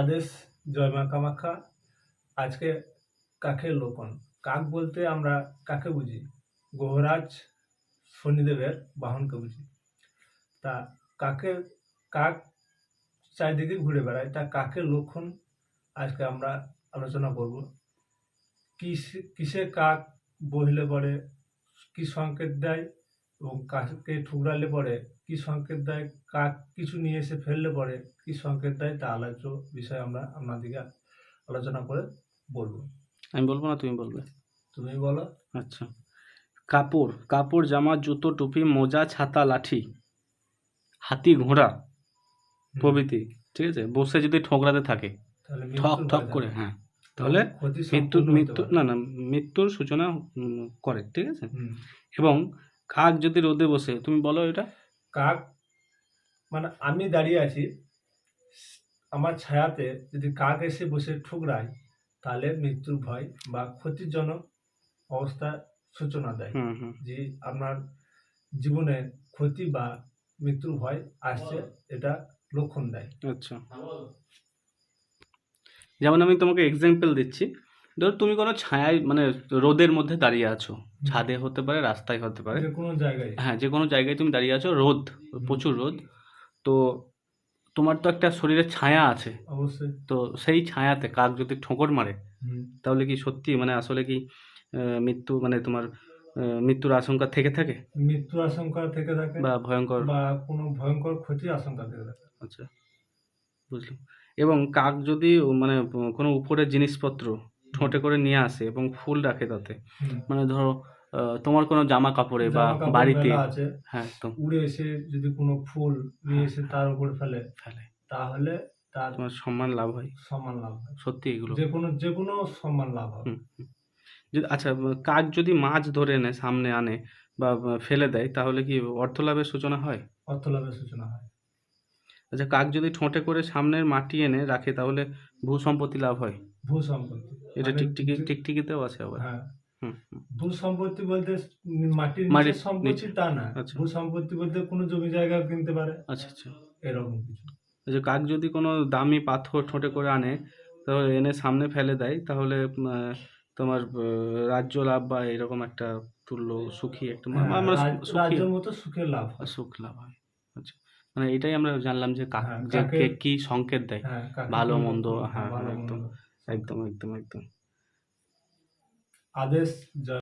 আদেশ, জয় মা কামাখ্যা। আজকে কাকের লোকন? কাক বলতে আমরা কাকে বুঝি? গহরাজ শনিদেবের বাহনকে বুঝি। তা কাকের কাক চারিদিকে ঘুরে বেড়ায়, তা কাকের লক্ষণ আজকে আমরা আলোচনা করব। কিস, কিসে কাক বহিলে পরে কি সংকেত দেয় এবং কাকে ঠুকরালে পরে কি সংকেত দেয় কাক কিছু নিয়ে এসে ফেললে পরে কি সংকেত দেয় তা আলোচ্য বিষয় আমরা আপনাদেরকে আলোচনা করে বলব। আমি বলব না তুমি বলবে। তুমি বলো। আচ্ছা। কাপড় কাপড় জামা জুতো টুপি মোজা ছাতা লাঠি হাতি ঘোড়া প্রভৃতি ঠিক আছে? বসে যদি ঠোকরাতে থাকে তাহলে ঠক ঠক করে হ্যাঁ। তাহলে ক্ষতি মৃত্যু মৃত্যু না না মৃত্যুর সূচনা করে ঠিক আছে? এবং কাক যদি রোদে বসে তুমি বলো এটা। কাক মানে আমি দাঁড়িয়ে আছি আমার ছায়াতে যদি কাক এসে বসে ঠুকরায় তাহলে মৃত্যুর ভয় বা ক্ষতিজনক অবস্থা সূচনা দেয়। যে আপনার জীবনে ক্ষতি বা মৃত্যুর ভয় আসছে এটা লক্ষণ দেয়। আচ্ছা। যেমন আমি তোমাকে এক্সাম্পল দিচ্ছি। ধর তুমি কোনো ছায়ায় মানে রোদের মধ্যে দাঁড়িয়ে আছো। ছাদে হতে পারে রাস্তায় হতে পারে। কোনো জায়গায়। হ্যাঁ যে কোনো জায়গায় তুমি দাঁড়িয়ে আছো রোদ প্রচুর রোদ। তো তোমার তো একটা শরীরে ছায়া আছে। অবশ্যই। তো সেই ছায়াতে কাক যদি ঠোকর মারে তাহলে কি সত্যি মানে আসলে কি মৃত্যু মানে তোমার মৃত্যুর আশঙ্কা থেকে থাকে? মৃত্যুর আশঙ্কা থেকে থাকে। বা ভয়ঙ্কর? বা কোনো ভয়ঙ্কর ক্ষতির আশঙ্কা থেকে থাকে। আচ্ছা বুঝলাম। এবং কাক যদি মানে কোনো উপরের জিনিসপত্র ঠোঁটে করে নিয়ে আসে এবং ফুল রাখে তাতে। মানে ধরো তোমার কোনো জামা কাপড়ে বা বাড়িতে হ্যাঁ একদম। উড়ে এসে যদি কোনো ফুল নিয়ে এসে তার উপরে ফেলে ফেলে। তাহলে তার তোমার সম্মান লাভ হয়। সম্মান লাভ হয়। সত্যি এগুলো। যে কোনো যে কোনো সম্মান লাভ হয়। যদি আচ্ছা কাক যদি মাছ ধরে এনে সামনে আনে বা বা ফেলে দেয় তাহলে কি অর্থ লাভের সূচনা হয়? অর্থ লাভের সূচনা হয়। আচ্ছা কাক যদি ঠোঁটে করে সামনের মাটি এনে রাখে তাহলে ভূ সম্পত্তি লাভ হয়? ভূ সম্পত্তি এটা মানে টিকটিকি টিকটিকিতেও আছে আবার? হ্যাঁ। ভূ সম্পত্তি বলতে মাটির মাটির সম্পত্তি তা না। আচ্ছা। ভূ সম্পত্তি বলতে কোনো জমি জায়গা কিনতে পারে। আচ্ছা আচ্ছা। এরকম কিছু। আচ্ছা কাক যদি কোনো দামি পাথর ঠোঁটে করে আনে তাহলে এনে সামনে ফেলে দেয় তাহলে তোমার রাজ্য লাভ বা এরকম একটা তুল্য সুখী একটা হ্যাঁ, আমরা সুখী। রাজ্যের মতো সুখের লাভ হয়। সুখ লাভ হয়। মানে এটাই আমরা জানলাম যে কাক হ্যাঁ, যে কি সংকেত দেয় হ্যাঁ ভালো মন্দ, হ্যাঁ, একদম। একদম একদম একদম আদেশ